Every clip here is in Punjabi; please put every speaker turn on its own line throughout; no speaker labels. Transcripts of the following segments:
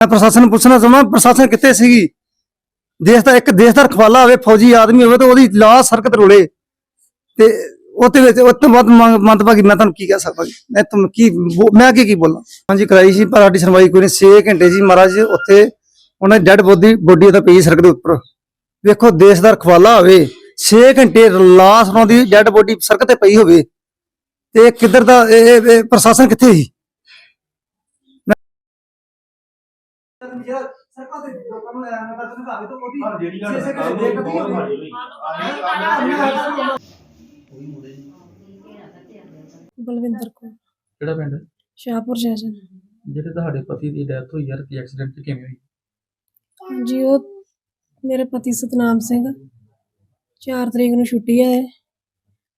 ਮੈਂ ਪ੍ਰਸ਼ਾਸਨ ਨੂੰ ਪੁੱਛਣਾ ਚਾਹੁੰਦਾ, ਪ੍ਰਸ਼ਾਸਨ ਕਿੱਥੇ ਸੀਗੀ? ਦੇਸ਼ ਦਾ ਇੱਕ ਦੇਸ਼ ਦਾ ਰਖਵਾਲਾ ਹੋਵੇ, ਫੌਜੀ ਆਦਮੀ ਹੋਵੇ ਤਾਂ ਉਹਦੀ ਲਾਸ਼ ਸੜਕ ਰੋਲੇ। ਤੇ ਉਹਦੇ ਵਿੱਚ ਉਹ ਤੋਂ ਵੱਧ ਮੰਤਭਾਗੀ ਮੈਂ ਤੁਹਾਨੂੰ ਕੀ ਕਹਿ ਸਕਦਾ ਜੀ? ਮੈਂ ਤੁਹਾਨੂੰ ਕੀ ਮੈਂ ਕੀ ਕੀ ਬੋਲਾਂ? ਹਾਂਜੀ, ਕਰਾਈ ਸੀ, ਪਰ ਸਾਡੀ ਸੁਣਵਾਈ ਕੋਈ ਨਹੀਂ। 6 ਘੰਟੇ ਜੀ ਮਹਾਰਾਜ, ਉੱਥੇ ਉਹਨਾਂ ਦੀ ਡੈਡ ਬੋਡੀ ਬੋਡੀ ਉਹਦਾ ਪਈ ਸੜਕ ਦੇ ਉੱਪਰ। ਵੇਖੋ, ਦੇਸ਼ ਦਾ ਰਖਵਾਲਾ ਹੋਵੇ 6 ਘੰਟੇ ਲਾਸ਼ ਉਹਨਾਂ ਦੀ ਡੈਡ ਬੋਡੀ ਸੜਕ ਤੇ ਪਈ ਹੋਵੇ। ਤੇ ਕਿੱਧਰ ਦਾ ਇਹ ਪ੍ਰਸ਼ਾਸਨ ਕਿੱਥੇ ਸੀ? ਸਰਕਾਰ ਦੇ ਲੋਕਾਂ ਨੂੰ ਐਵੇਂ ਦਾ ਦਿਖਾਵੇ ਤਾਂ ਉਹਦੀ
ਜਿਹੜੀ ਗੱਲ ਦੇਖਦੀ ਹੋਈ।
ਬਲਵਿੰਦਰ ਕੌਰ।
ਕਿਹੜਾ ਪਿੰਡ?
ਸ਼ਾਹਪੁਰ ਜੈਜਨ
ਜਿਹੜੇ ਤੁਹਾਡੇ ਪਤੀ ਦੀ ਡੈਥ ਹੋਈ ਯਾਰ ਕੀ ਐਕਸੀਡੈਂਟ ਚ ਕਿਵੇਂ ਹੋਈ?
ਹਾਂਜੀ ਉਹ ਮੇਰੇ ਪਤੀ ਸਤਨਾਮ ਸਿੰਘ 4 ਤਰੀਕ ਨੂੰ ਛੁੱਟੀ ਹੈ।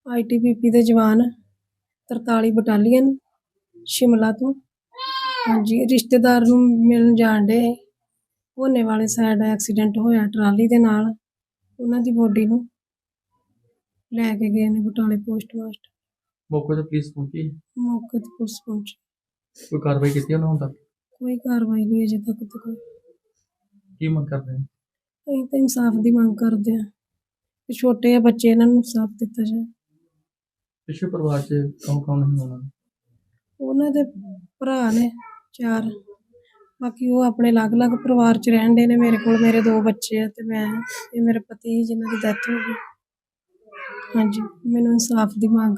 ਆਈਟੀਬੀਪੀ ਦੇ ਜਵਾਨ 43 ਬਟਾਲੀਅਨ ਸ਼ਿਮਲਾ ਤੋਂ। ਹਾਂਜੀ ਰਿਸ਼ਤੇਦਾਰ ਨੂੰ ਮਿਲਣ ਜਾਣ ਹੋਨੇ ਵਾਲੇ ਸਾਈਡ ਐਕਸੀਡੈਂਟ ਹੋਇਆ ਟਰਾਲੀ ਦੇ ਨਾਲ। ਉਹਨਾਂ ਦੀ ਬੋਡੀ ਨੂੰ ਲੈ ਕੇ ਗਏ ਨੇ ਬਟਾਲੇ ਪੋਸਟ ਮਾਸਟਰ
ਮੌਕੇ ਤੇ ਪੁਲਿਸ ਪਹੁੰਚੀ?
ਮੌਕੇ ਤੇ ਪੁਲਿਸ ਪਹੁੰਚੀ।
ਕੋਈ ਕਾਰਵਾਈ ਕੀਤੀ ਉਹਨਾਂ ਹੁਣ ਤੱਕ
ਕੋਈ ਕਾਰਵਾਈ ਨਹੀਂ ਅਜੇ ਤੱਕ ਤੇ ਕੋਈ।
ਕੀ ਮੰਗ ਕਰਦੇ ਨੇ?
ਅਸੀਂ ਤਾਂ ਇਨਸਾਫ ਦੀ ਮੰਗ ਕਰਦੇ ਹਾਂ ਕਿ ਛੋਟੇ ਆ ਬੱਚੇ ਇਹਨਾਂ ਨੂੰ ਇਨਸਾਫ ਦਿੱਤਾ ਜਾਏ
ਪਿਛੇ ਪਰਿਵਾਰ ਚ ਕੌਣ ਕੌਣ ਹੋਣਾ
ਉਹਨਾਂ ਦੇ ਭਰਾ ਨੇ। ਚਾਰ। ਬਾਕੀ ਉਹ ਆਪਣੇ ਅਲੱਗ-ਅਲੱਗ ਪਰਿਵਾਰ 'ਚ ਰਹਿੰਦੇ ਨੇ ਮੇਰੇ ਕੋਲ ਮੇਰੇ ਦੋ ਬੱਚੇ ਆ ਤੇ ਮੈਂ ਇਹ ਮੇਰੇ ਪਤੀ ਜਿਨ੍ਹਾਂ ਦੀ ਡੈਥ ਹੋ ਗਈ। ਹਾਂਜੀ ਮੈਨੂੰ ਇਨਸਾਫ ਦੀ ਮੰਗ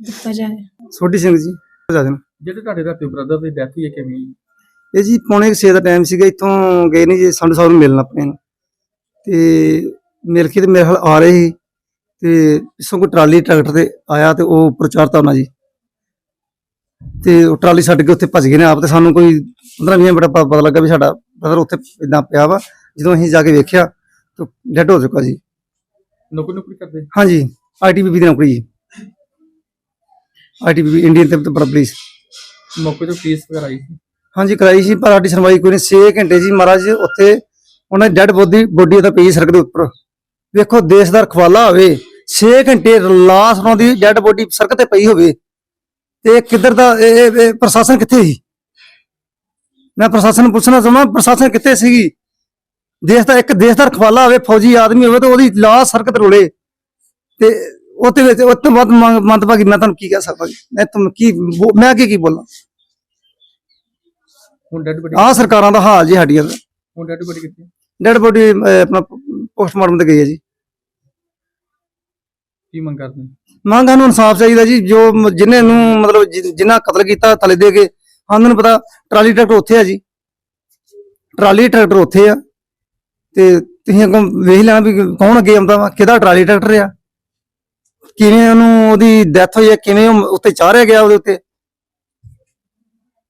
ਦਿੱਤਾ ਜਾਏ।
ਸੋਢੀ ਸਿੰਘ ਜੀ ਰਾਜਨ
ਜਿਹੜੇ ਤੁਹਾਡੇ ਰਾਤੀ ਬ੍ਰਦਰ ਦੀ ਡੈਥ ਹੋਈ ਹੈ ਕਿਵੇਂ? ਹੋਈ?
ਇਹ ਜੀ ਪੌਣੇ 6 ਦਾ ਟਾਈਮ ਸੀਗਾ ਇੱਥੋਂ ਗਏ ਨੇ ਜੀ ਸੰਧੂ ਸਾਹਿਬ ਨੂੰ ਮਿਲਣ ਆਪਣੇ ਨੂੰ। ਤੇ ਮਿਲ ਕੇ ਤੇ ਮੇਰੇ ਹਾਲ ਆ ਰਹੇ ਸੀ। ਤੇ ਪਿੱਛੋਂ ਕੋਈ ਟਰਾਲੀ ਟਰੈਕਟਰ ਤੇ ਆਇਆ ਤੇ ਉਹ ਉੱਪਰ ਚੜ੍ਹਤਾ ਉਹਨਾਂ ਜੀ। ਤੇ ਉਹ ਟਰਾਲੀ ਛੱਡ ਕੇ ਉੱਥੇ ਭੱਜ ਗਏ ਨੇ ਆਪ ਤੇ ਸਾਨੂੰ ਕੋਈ 15 20 ਮਿੰਟ ਪਤਾ ਲੱਗਾ ਵੀ ਸਾਡਾ ਬ੍ਰਦਰ ਉੱਥੇ ਇਦਾਂ ਪਿਆ ਵਾ। ਜਦੋਂ ਅਸੀਂ ਜਾ ਕੇ ਵੇਖਿਆ ਤਾਂ ਡੈਡ ਹੋ ਚੁੱਕਾ ਜੀ।
ਨੌਕਰੀ ਨੌਕਰੀ ਕਰਦੇ?
ਹਾਂਜੀ ਆਈਟੀਬੀਪੀ ਦੀ ਨੌਕਰੀ ਜੀ। ਆਈਟੀਬੀਪੀ ਇੰਡੀਅਨ ਤੇ ਪੁਲਿਸ।
ਮੌਕੇ ਤੇ ਪੁਲਿਸ ਵਗੈਰਾ ਆਈ ਸੀ?
ਹਾਂਜੀ ਕਰਾਈ ਸੀ ਪਰ ਸਾਡੀ ਸੁਣਵਾਈ ਕੋਈ ਨਹੀਂ। 6 ਘੰਟੇ ਜੀ ਮਹਾਰਾਜ ਉੱਥੇ ਉਹਨਾਂ ਦੀ ਡੈਡ ਬੋਡੀ ਬੋਡੀ ਉਹਦਾ ਪਈ ਸੜਕ ਦੇ ਉੱਪਰ। ਵੇਖੋ ਦੇਸ਼ ਦਾ ਰਖਵਾਲਾ ਹੋਵੇ 6 ਘੰਟੇ ਲਾਸ਼ ਉਹਨਾਂ ਦੀ ਡੈਡ ਬੋਡੀ ਸੜਕ ਤੇ ਪਈ ਹੋਵੇ। ਤੇ ਇਹ ਕਿੱਧਰ ਦਾ ਇਹ- ਪ੍ਰਸ਼ਾਸਨ ਕਿੱਥੇ ਸੀ? ਮੈਂ ਪ੍ਰਸ਼ਾਸਨ ਨੂੰ ਪੁੱਛਣਾ ਚਾਹੁੰਦਾ ਪ੍ਰਸ਼ਾਸਨ ਕਿੱਥੇ ਸੀਗੀ? ਦੇਸ਼ ਦਾ ਇੱਕ ਦੇਸ਼ ਦਾ ਰਖਵਾਲਾ ਹੋਵੇ ਫੌਜੀ ਆਦਮੀ ਹੋਵੇ ਤਾਂ ਉਹਦੀ ਲਾਸ਼ ਸੜਕ ਤੇ ਰੋਲੇ। ਤੇ ਉਹਦੇ ਵਿੱਚ ਉਹ ਤੋਂ ਵੱਧ ਮੰਤਭਾਗੀ ਮੈਂ ਤੁਹਾਨੂੰ ਕੀ ਕਹਿ ਸਕਦਾ ਮੈਂ ਤੁਹਾਨੂੰ ਕੀ ਮੈਂ ਕੀ ਕੀ ਬੋਲਾਂ?
ਹੁਣ ਡੈਡ ਬੋਡੀ
ਆਹ ਸਰਕਾਰਾਂ ਦਾ ਹਾਲ ਜੀ ਸਾਡੀਆਂ। ਦਾ
ਹੁਣ ਡੈਡ ਬੋਡੀ ਕਿੱਥੇ?
ਡੈਡ ਬੋਡੀ ਆਪਣਾ ਪੋਸਟਮਾਰਟਮ ਤੇ ਗਈ ਹੈ ਜੀ।
ਕੀ ਮੰਗ ਕਰਦੇ
ਮੰਗ ਸਾਨੂੰ ਇਨਸਾਫ ਚਾਹੀਦਾ ਜੀ, ਜੋ ਮ- ਜਿਹਨੇ ਨੂੰ ਮਤਲਬ ਜਿਨ੍ਹਾਂ ਕਤਲ ਕੀਤਾ ਥਲੇ ਦੇ ਕੇ, ਸਾਨੂੰ ਨੂੰ ਪਤਾ ਟਰਾਲੀ ਟਰੈਕਟਰ ਉੱਥੇ ਆ ਜੀ। ਟਰਾਲੀ ਟਰੈਕਟਰ ਉੱਥੇ ਆ, ਤੇ ਤੁਸੀਂ ਅੱਗੋਂ ਵੇਖ ਲੈਣਾ ਵੀ ਕੌਣ ਅੱਗੇ ਆਉਂਦਾ ਵਾ, ਕਿਹਦਾ ਟਰਾਲੀ ਟਰੈਕਟਰ ਆ। ਕਿਵੇਂ ਉਹਨੂੰ ਉਹਦੀ ਡੈਥ ਹੋਈ ਹੈ ਕਿਵੇਂ ਉਹ ਉੱਤੇ ਚਾੜਿਆ ਗਿਆ ਉਹਦੇ ਉੱਤੇ।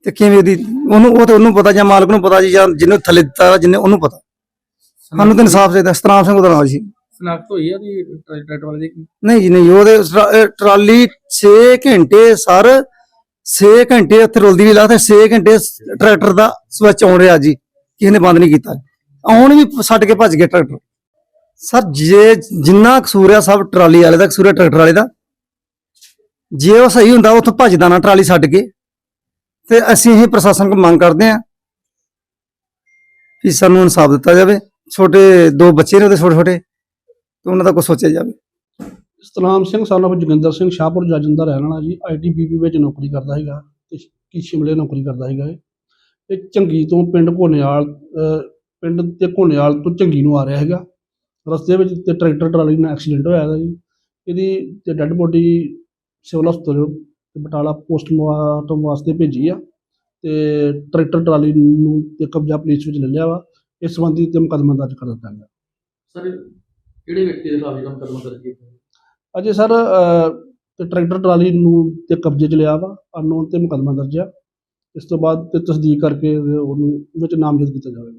ਤੇ ਕਿਵੇਂ ਉਹਦੀ, ਉਹਨੂੰ, ਉਹ ਤੇ ਉਹਨੂੰ ਪਤਾ ਜਾਂ ਮਾਲਕ ਨੂੰ ਪਤਾ ਜੀ ਜਾਂ ਜਿਹਨੇ ਥੱਲੇ ਦਿੱਤਾ ਜਿੰਨੇ ਉਹਨੂੰ ਪਤਾ। ਸਾਨੂੰ ਤਾਂ ਇਨਸਾਫ ਚਾਹੀਦਾ, ਸਤਨਾਮ ਸਿੰਘ ਉਹਦਾ ਨਾਮ ਸੀ
ਸਨਾਖਤ ਹੋਈ ਆ ਦੀ ਟਰੈਕਟਰ ਵਾਲੇ ਦੀ?
ਨਹੀਂ ਜੀ, ਨਹੀਂ, ਉਹਦੇ ਟਰਾ- ਅਹ ਟਰਾਲੀ 6 ਘੰਟੇ ਸਰ 6 ਘੰਟੇ ਉੱਥੇ ਰੁਲਦੀ ਵੀ ਲਾ ਤੇ 6 ਘੰਟੇ ਸ- ਟਰੈਕਟਰ ਦਾ ਸਵਿਚ ਆਉਣ ਰਿਹਾ ਜੀ, ਕਿਸੇ ਨੇ ਬੰਦ ਨਹੀਂ ਕੀਤਾ। ਆਉਣ ਵੀ ਛੱਡ ਕੇ ਭੱਜ ਗਏ ਟਰੈਕਟਰ। ਸਰ, ਜੇ ਜਿੰਨਾ ਕਸੂਰ ਆ ਸਭ ਟਰਾਲੀ ਵਾਲੇ ਦਾ ਕਸੂਰ ਆ, ਟਰੈਕਟਰ ਵਾਲੇ ਦਾ। ਜੇ ਉਹ ਸਹੀ ਹੁੰਦਾ, ਉੱਥੋਂ ਭੱਜਦਾ ਨਾ ਟਰਾਲੀ ਛੱਡ ਕੇ। ਤੇ ਅਸੀਂ ਇਹ ਪ੍ਰਸ਼ਾਸਨ ਕੋਲ ਮੰਗ ਕਰਦੇ ਹਾਂ ਕਿ ਸਾਨੂੰ ਇਨਸਾਫ ਦਿੱਤਾ ਜਾਵੇ। ਛੋਟੇ ਦੋ ਬੱਚੇ ਨੇ ਉਹਦੇ ਛੋਟੇ ਛੋਟੇ ਤੇ ਉਹਨਾਂ ਦਾ ਕੁਝ ਸੋਚਿਆ ਜਾਵੇ।
ਸਤਨਾਮ ਸਿੰਘ of ਜੋਗਿੰਦਰ ਸਿੰਘ ਸ਼ਾਹਪੁਰ ਜੱਜ ਦਾ ਰਹਿਣ ਵਾਲਾ ਜੀ ਆਈਟੀਬੀਪੀ ਵਿੱਚ ਨੌਕਰੀ ਕਰਦਾ ਹੈਗਾ ਤੇ ਕੀ ਸ਼ਿਮਲੇ ਨੌਕਰੀ ਕਰਦਾ ਹੈਗਾ ਇਹ। ਝੰਗੀ ਤੋਂ ਪਿੰਡ ਘੋਨੇਵਾਲ ਪਿੰਡ ਤੇ ਘੋਨੇਵਾਲ ਤੋਂ ਝੰਗੀ ਨੂੰ ਆ ਰਿਹਾ ਹੈਗਾ ਰਸਤੇ ਵਿੱਚ ਤੇ ਟਰੈਕਟਰ ਟਰਾਲੀ ਨਾਲ ਐਕਸੀਡੈਂਟ ਹੋਇਆ ਹੈਗਾ ਜੀ। ਇਹਦੀ ਤੇ ਡੈੱਡ ਬੋਡੀ ਸਿਵਲ ਹਸਪਤਾਲ ਤੇ ਬਟਾਲਾ ਪੋਸਟਮਾਰਟਮ ਵਾਸਤੇ ਭੇਜੀ ਆ ਤੇ ਟਰੈਕਟਰ ਟਰਾਲੀ ਨੂੰ ਤੇ ਕਬਜ਼ਾ ਪੁਲਿਸ ਵਿੱਚ ਲੈ ਲਿਆ ਵਾ। ਇਸ ਸੰਬੰਧੀ ਤੇ ਮੁਕੱਦਮਾ ਦਰਜ ਕਰ ਦਿੱਤਾ ਗਿਆ।
ਸਰ ਕਿਹੜੇ ਵਿਅਕਤੀ ਦੇ ਖਿਲਾਫ ਜਿਹੜਾ ਮੁਕੱਦਮਾ ਦਰਜ ਕੀਤਾ
ਅਜੇ ਸਰ ਟਰੈਕਟਰ ਟਰਾਲੀ ਨੂੰ ਤੇ ਕਬਜ਼ੇ 'ਚ ਲਿਆ ਵਾ, ਅਨਨੋਨ ਤੇ ਮੁਕੱਦਮਾ ਦਰਜ ਆ। ਇਸ ਤੋਂ ਬਾਅਦ ਤੇ ਤਸਦੀਕ ਕਰਕੇ ਉਹਨੂੰ ਵਿੱਚ ਨਾਮਜ਼ਦ ਕੀਤਾ ਜਾਵੇਗਾ।